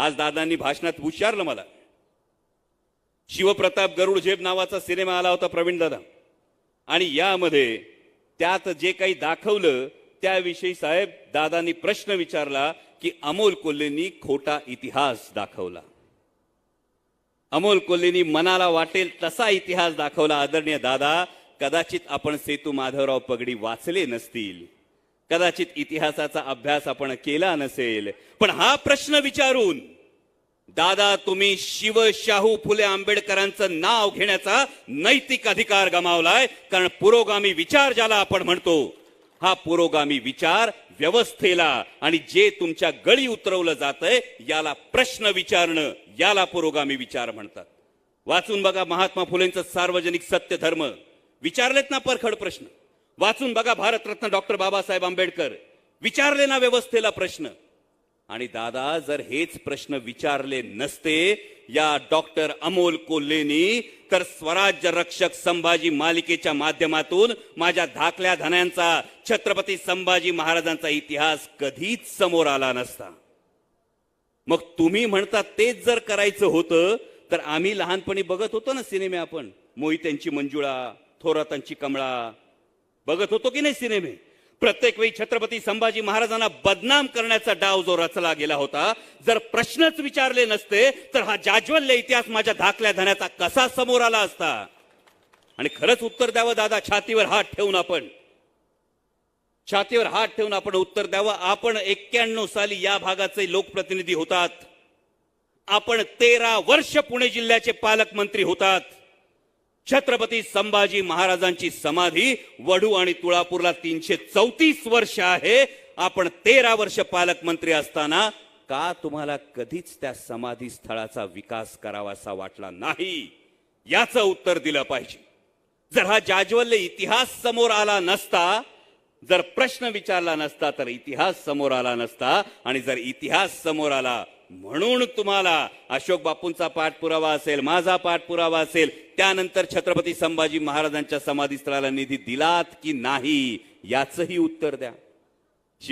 आज दादांनी भाषणात विचारलं मला. शिवप्रताप गरुड झेप नावाचा सिनेमा आला होता प्रवीण दादा. आणि यामध्ये त्यात जे काही दाखवलं त्याविषयी साहेब दादांनी प्रश्न विचारला की अमोल कोल्हेंनी खोटा इतिहास दाखवला. अमोल कोल्हेंनी मनाला वाटेल तसा इतिहास दाखवला आदरणीय दादा. कदाचित आपण सेतू माधवराव पगडी वाचले नसतील. कदाचित इतिहासाचा अभ्यास आपण केला नसेल. पण हा प्रश्न विचारून दादा तुम्ही शिवशाहू फुले आंबेडकरांचं नाव घेण्याचा नैतिक अधिकार गमावलाय. कारण पुरोगामी विचार ज्याला आपण म्हणतो हा पुरोगामी विचार व्यवस्थेला आणि जे तुमच्या गळी उतरवलं जातंय याला प्रश्न विचारणं याला पुरोगामी विचार म्हणतात. वाचून बघा महात्मा फुलेंचं सार्वजनिक सत्य धर्म विचारलेत ना परखड प्रश्न? वाचून बघा भारतरत्न डॉक्टर बाबासाहेब आंबेडकर. विचारले ना व्यवस्थेला प्रश्न. आणि दादा जर हेच प्रश्न विचारले नसते या डॉक्टर अमोल कोल्हेनी तर स्वराज्य रक्षक संभाजी मालिकेच्या माध्यमातून माझ्या धाकल्या धन्यांचा छत्रपती संभाजी महाराजांचा इतिहास कधीच समोर आला नसता. मग तुम्ही म्हणता तेच जर करायचं होतं तर आम्ही लहानपणी बघत होतो ना सिनेमे आपण. मोहित्यांची मंजुळा थोरातांची कमळा बघत होतो की नाही सिनेमे? प्रत्येक वेळी छत्रपती संभाजी महाराजांना बदनाम करण्याचा डाव जो रचला गेला होता जर प्रश्नच विचारले नसते तर हा जाज्वल्य इतिहास माझ्या धाकल्या धन्याचा कसा समोर आला असता? आणि खरंच उत्तर द्यावं दादा छातीवर हात ठेवून आपण. छातीवर हात ठेवून आपण उत्तर द्यावं. आपण एक्क्याण्णव साली या भागाचे लोकप्रतिनिधी होतात. आपण तेरा वर्ष पुणे जिल्ह्याचे पालकमंत्री होतात. छत्रपती संभाजी महाराजांची समाधी वडू आणि तुळापूरला तीनशे चौतीस वर्ष आहे. आपण तेरा वर्ष पालकमंत्री असताना का तुम्हाला कधीच त्या समाधी स्थळाचा विकास करावासा वाटला नाही? याचं उत्तर दिलं पाहिजे. जर हा जाज्वल्य इतिहास समोर आला नसता जर प्रश्न विचारला नसता तर इतिहास समोर आला नसता आणि जर इतिहास समोर आला म्हणून तुम्हाला अशोक बापूंचा पाठपुरावा असेल माझा पाठपुरावा असेल त्यानंतर छत्रपती संभाजी महाराजांच्या समाधीस्थळाला निधी दिलात की नाही याचंही उत्तर द्या.